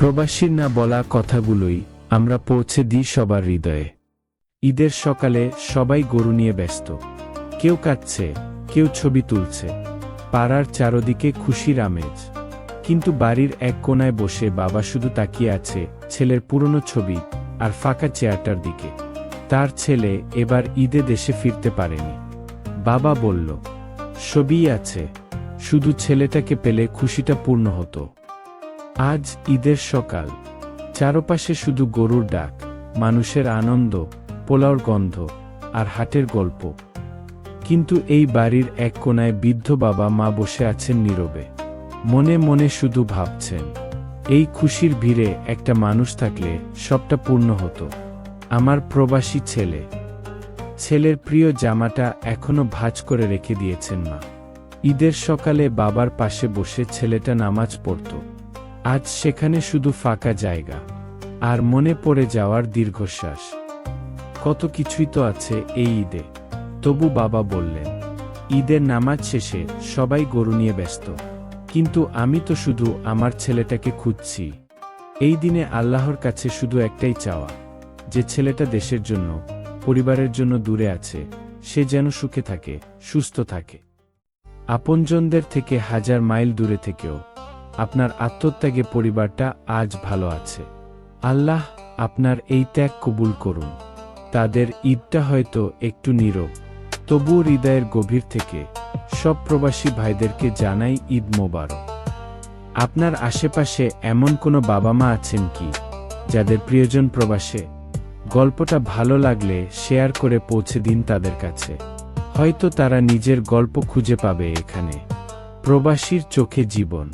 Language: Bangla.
প্রবাসীর না বলা কথাগুলোই আমরা পৌঁছে দিই সবার হৃদয়ে। ঈদের সকালে সবাই গরু নিয়ে ব্যস্ত। কেউ কাঁদছে কেউ ছবি তুলছে। পাড়ার চারদিকে খুশির আমেজ। কিন্তু বাড়ির এক কোনায় বসে বাবা শুধু তাকিয়ে আছে ছেলের পুরনো ছবি আর ফাঁকা চেয়ারটার দিকে। তার ছেলে এবার ঈদে দেশে ফিরতে পারেনি। বাবা বলল সবই আছে। শুধু ছেলেটাকে পেলে খুশিটা পূর্ণ হতো। আজ ঈদের সকাল। চারপাশে শুধু গরুর ডাক, মানুষের আনন্দ, পোলাওর গন্ধ, আর হাটের গল্প। কিন্তু এই বাড়ির এক কোনায় বৃদ্ধ বাবা মা বসে আছেন নীরবে। মনে মনে শুধু ভাবছেন, এই খুশির ভিড়ে একটা মানুষ থাকলে সবটা পূর্ণ হতো। আমার প্রবাসী ছেলে। ছেলের প্রিয় জামাটা এখনও ভাঁজ করে রেখে দিয়েছেন মা। ঈদের সকালে বাবার পাশে বসে ছেলেটা নামাজ পড়ত। আজ সেখানে শুধু ফাঁকা জায়গা। আর মনে পড়ে যাওয়ার দীর্ঘশ্বাস। কত কিছুই তো আছে এই ঈদে। তবু বাবা বললেন, ঈদের নামাজ শেষে সবাই গরু নিয়ে ব্যস্ত। কিন্তু আমি তো শুধু আমার ছেলেটাকে খুঁজছি। এই দিনে আল্লাহর কাছে শুধু একটাই চাওয়া, যে ছেলেটা দেশের জন্য, পরিবারের জন্য দূরে আছে, সে যেন সুখে থাকে, সুস্থ থাকে। আপনজনদের থেকে হাজার মাইল দূরে থেকেও আপনার আত্মত্যাগে পরিবারটা আজ ভালো আছে। আল্লাহ আপনার এই ত্যাগ কবুল করুন। তাদের ঈদটা হয়তো একটু নীরব, তবুও হৃদয়ের গভীর থেকে সব প্রবাসী ভাইদেরকে জানাই ঈদ মোবারক। আপনার আশেপাশে এমন কোনো বাবা মা আছেন কি, যাদের প্রিয়জন প্রবাসে গল্পটা ভালো লাগলে শেয়ার করে পৌঁছে দিন তাদের কাছে? হয়তো তারা নিজের গল্প খুঁজে পাবে এখানে। প্রবাসীর চোখে জীবন।